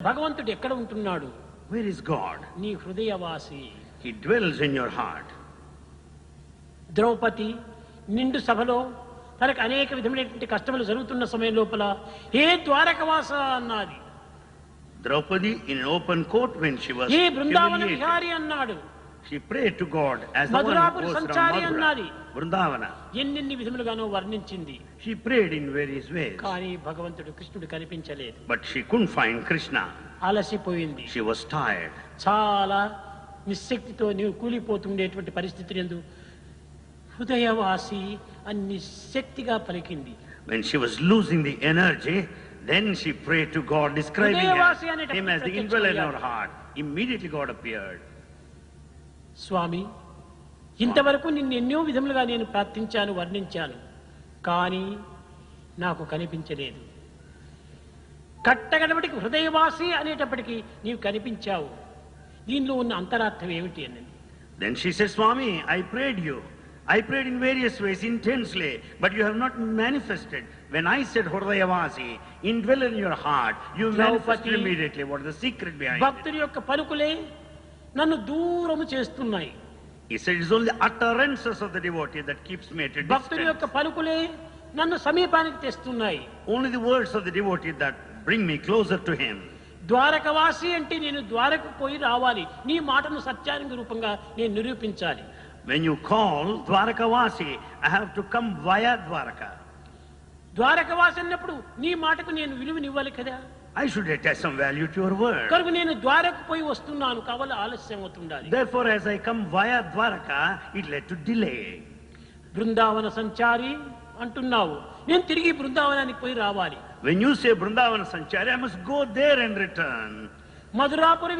భగవంతుడు ఎక్కడ ఉంటున్నాడు Where is God? నీ హృదయవాసి He dwells in your heart. Draupadi నిండు సభలో తనకు అనేక విధమైనటువంటి కష్టములు జరుగుతున్న సమయం లోపల ఏ ద్వారకవాస అన్నది in an open court when she was ఏ బృందావన. విహారి అన్నాడు She prayed to God as the one who goes Madhura, అన్నది. Vrindavana. ఎన్నెన్ని విధములుగానో వర్ణించింది She prayed in various ways, కానీ భగవంతుడు కృష్ణుడు కనిపించలేదు but she couldn't find Krishna. అలసిపోయింది She was tired. చాలా నిశ్శక్తితో నీవు కూలిపోతుండేటువంటి పరిస్థితి ఎందు హృదయవాసి అని నిశ్శక్తిగా పలికింది When she was losing the energy, then she prayed to God, describing హృదయవాసి as- అనేటప్పుడు him as the indweller in her heart. Immediately God appeared. స్వామి ఇంతవరకు నిన్ను ఎన్నో విధములుగా నేను ప్రార్థించాను వర్ణించాను కానీ నాకు కనిపించలేదు కట్టగడబడికి హృదయవాసి అనేటప్పటికీ నీవు కనిపించావు దీనిలో ఉన్న అంతరార్థం ఏమిటి అని Then she said, Swami, I prayed you. I prayed in various ways intensely, but you have not manifested. When I said Hurdayavasi, indwell in your heart, you manifested Draupadi. immediately. What is the secret behind it? భక్తుడి యొక్క పలుకులే నన్ను దూరము చేస్తున్నాయి He said it's only utterances of the devotee that keeps me at a భక్తుడి యొక్క distance. పలుకులే నన్ను సమీపానికి తెస్తున్నాయి Only the words of the devotee that bring me closer to him. ద్వారకవాసి అంటే నేను ద్వారకు పోయి రావాలి నీ మాటను సత్యానికి రూపంగా నేను నిరూపించాలి When you call Dwarakavasi, I have to come via Dwaraka. ద్వారకవాసి అన్నప్పుడు నీ మాటకు నేను విలువనివ్వాలి కదా I should attach some value to your word. కనుక నేను ద్వారకు పోయి వస్తున్నాను కావాలి ఆలస్యం అవుతుండాలి Therefore, as I come via Dwaraka, it led to delay. Brindavana సంచారి అంటున్నావు నేను తిరిగి బృందావనానికి పోయి రావాలి When you say Brindavana Sanchari, I must go there and return. Madhurapuri